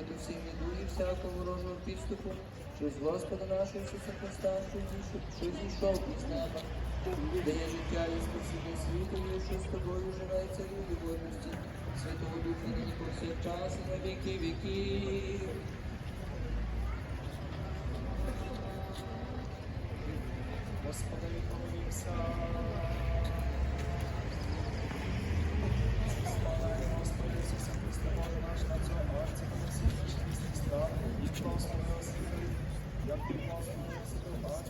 проти всіх недугів всякого ворожого підступу, що з Господа нашого Ісуса Христа, що зійшов, із неба, дає життя і спасіння світу, що з тобою живе царю і вольності, Святого Духа нині повсякчас і на віки віків. Господи, помолімся. Слава Господи Ісусе Христе, Боже наш, на цьому арці, коли всі нечисті страх, і просто милосердя, як ти Господи, що ти Бога,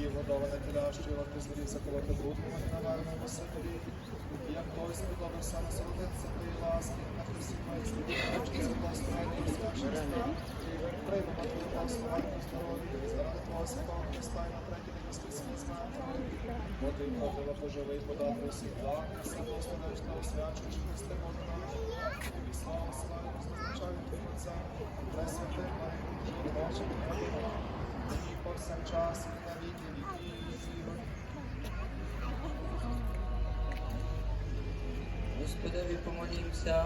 і водоване теля, що його ти зворівся, коли ти брудного і навернемо висотові, і як той сподобав саме солодитися твої ласки, а ти всі мають сліди, що це благословення і. Приймемо твою благословення здоров'я, заради Твого Святого Христа і на третій Бо ти ходила поживий, подати усіх благ, і все освячуєш Христе Боже наш. Тобі слава, слава, зазначаю Твій Отця, Пресвятий Марію, Боже, і повсякчас і на віки віків. Господеві помолімся.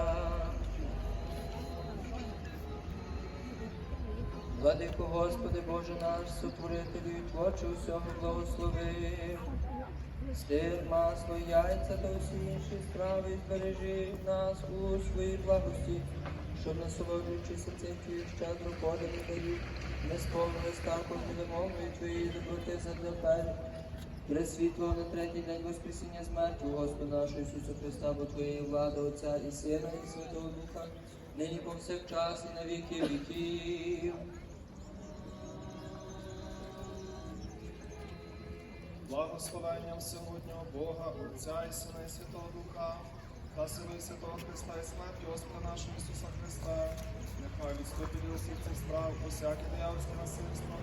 Владико Господи Боже наш, сотворителю і творче усього благослови. Сир, масло, яйця та усі інші страви збережи нас у своїй благості, щоб насолоджуючися цим твоїх щедро поданих дарів, не сповнили ставку невимовної твоєї доброти задля Пресвітло на третій день Воскресіння з мертвих Господа нашого Ісуса Христа, бо Твоєї влади, Отця і Сина, і Святого Духа, нині повсякчас і на віки віків. Благословення Всемогутнього Бога, Отця і Сина і Святого Духа, та сили Святого Христа і смерті Господа нашого Ісуса Христа, нехай відступить від усіх цих справ, усяке диявольське насильство,